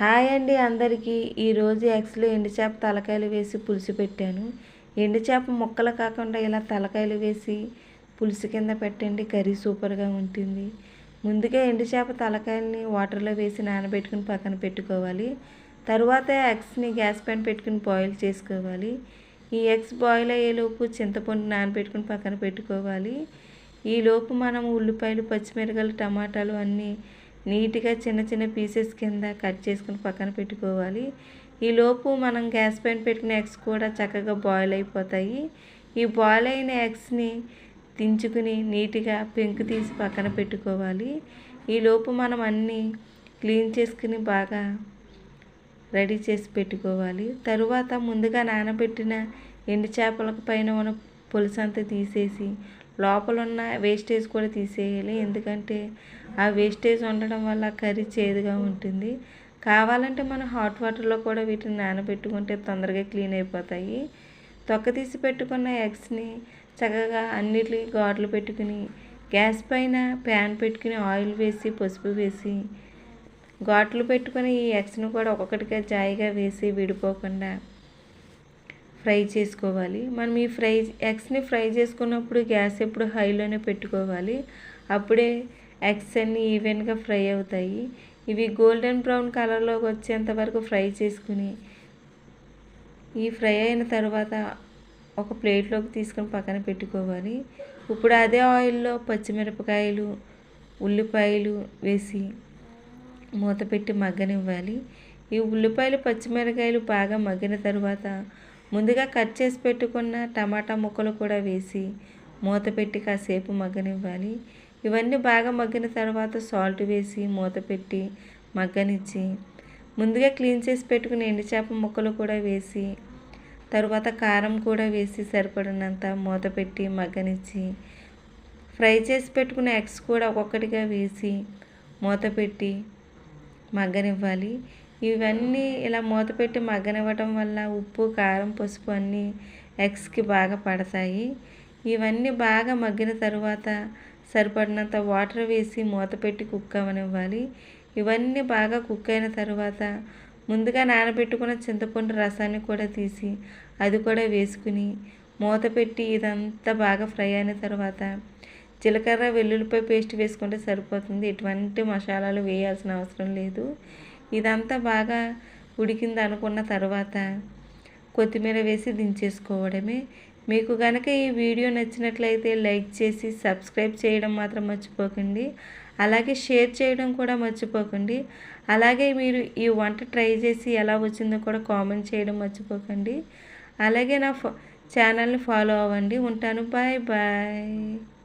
Hi అండి అందరికీ. ఈరోజు ఎగ్స్లో ఎండు చేప తలకాయలు వేసి పులుసు పెట్టాను. ఎండు చేప ముక్కలు కాకుండా ఇలా తలకాయలు వేసి పులుసు కింద పెట్టండి కర్రీ సూపర్గా ఉంటుంది. ముందుగా ఎండు చేప తలకాయలని వాటర్లో వేసి నానబెట్టుకుని పక్కన పెట్టుకోవాలి. తర్వాత ఎగ్స్ని గ్యాస్ పైన పెట్టుకుని బాయిల్ చేసుకోవాలి. ఈ ఎగ్స్ బాయిల్ అయ్యేలోపు చింతపండు నానబెట్టుకుని పక్కన పెట్టుకోవాలి. ఈలోపు మనం ఉల్లిపాయలు పచ్చిమిరకాయలు టమాటాలు అన్నీ నీట్గా చిన్న చిన్న పీసెస్ కింద కట్ చేసుకుని పక్కన పెట్టుకోవాలి. ఈలోపు మనం గ్యాస్ పైన పెట్టిన ఎగ్స్ కూడా చక్కగా బాయిల్ అయిపోతాయి. ఈ బాయిల్ అయిన ఎగ్స్ని దించుకుని నీట్గా పెంకు తీసి పక్కన పెట్టుకోవాలి. ఈలోపు మనం అన్నీ క్లీన్ చేసుకుని బాగా రెడీ చేసి పెట్టుకోవాలి. తరువాత ముందుగా నానబెట్టిన ఎండు చేపల పైన ఉన్న పులుసు అంతా తీసేసి లోపల ఉన్న వేస్టేజ్ కూడా తీసేయాలి. ఎందుకంటే ఆ వేస్టేజ్ ఉండడం వల్ల కర్రీ చేదుగా ఉంటుంది. కావాలంటే మనం హాట్ వాటర్లో కూడా వీటిని నానబెట్టుకుంటే తొందరగా క్లీన్ అయిపోతాయి. తొక్క తీసి పెట్టుకున్న ఎగ్స్ని చక్కగా అన్నిటి గాడ్లు పెట్టుకుని గ్యాస్ పైన ప్యాన్ పెట్టుకుని ఆయిల్ వేసి పసుపు వేసి ఘాట్లు పెట్టుకుని ఈ ఎగ్స్ను కూడా ఒక్కొక్కటిగా జాయిగా వేసి విడిపోకుండా ఫ్రై చేసుకోవాలి. మనం ఈ ఫ్రై ఎగ్స్ని ఫ్రై చేసుకున్నప్పుడు గ్యాస్ ఎప్పుడు హైలోనే పెట్టుకోవాలి. అప్పుడే ఎగ్స్ అన్నీ ఈవెన్గా ఫ్రై అవుతాయి. ఇవి గోల్డెన్ బ్రౌన్ కలర్లోకి వచ్చేంత వరకు ఫ్రై చేసుకుని ఈ ఫ్రై అయిన తర్వాత ఒక ప్లేట్లోకి తీసుకొని పక్కన పెట్టుకోవాలి. ఇప్పుడు అదే ఆయిల్లో పచ్చిమిరపకాయలు ఉల్లిపాయలు వేసి మూత పెట్టి మగ్గనివ్వాలి. ఈ ఉల్లిపాయలు పచ్చిమిరకాయలు బాగా మగ్గిన తర్వాత ముందుగా కట్ చేసి పెట్టుకున్న టమాటా ముక్కలు కూడా వేసి మూత పెట్టి కాసేపు మగ్గనివ్వాలి. ఇవన్నీ బాగా మగ్గిన తర్వాత సాల్ట్ వేసి మూత పెట్టి మగ్గనిచ్చి ముందుగా క్లీన్ చేసి పెట్టుకుని ఎండు చేప ముక్కలు కూడా వేసి తర్వాత కారం కూడా వేసి సరిపడినంత మూత పెట్టి మగ్గనిచ్చి ఫ్రై చేసి పెట్టుకున్న ఎగ్స్ కూడా ఒక్కొక్కటిగా వేసి మూత పెట్టి మగ్గనివ్వాలి. ఇవన్నీ ఇలా మూత పెట్టి మగ్గనివ్వటం వల్ల ఉప్పు కారం పసుపు అన్నీ ఎగ్స్కి బాగా పడతాయి. ఇవన్నీ బాగా మగ్గిన తర్వాత సరిపడినంత వాటర్ వేసి మూత పెట్టి కుక్ అవనివ్వాలి ఇవన్నీ బాగా కుక్ అయిన తర్వాత ముందుగా నానబెట్టుకున్న చింతపండు రసాన్ని కూడా తీసి అది కూడా వేసుకుని మూత పెట్టి ఇదంతా బాగా ఫ్రై అయిన తర్వాత జీలకర్ర వెల్లుల్లిపాయ పేస్ట్ వేసుకుంటే సరిపోతుంది. ఎటువంటి మసాలాలు వేయాల్సిన అవసరం లేదు. ఇదంతా బాగా ఉడికింది అనుకున్న తర్వాత కొత్తిమీర వేసి దించేసుకోవడమే. మీకు కనుక ఈ వీడియో నచ్చినట్లయితే లైక్ చేసి సబ్స్క్రైబ్ చేయడం మాత్రం మర్చిపోకండి. అలాగే షేర్ చేయడం కూడా మర్చిపోకండి. అలాగే మీరు ఈ వంట ట్రై చేసి ఎలా వచ్చిందో కూడా కామెంట్ చేయడం మర్చిపోకండి. అలాగే నా ఛానల్ని ఫాలో అవ్వండి. ఉంటాను. Bye bye.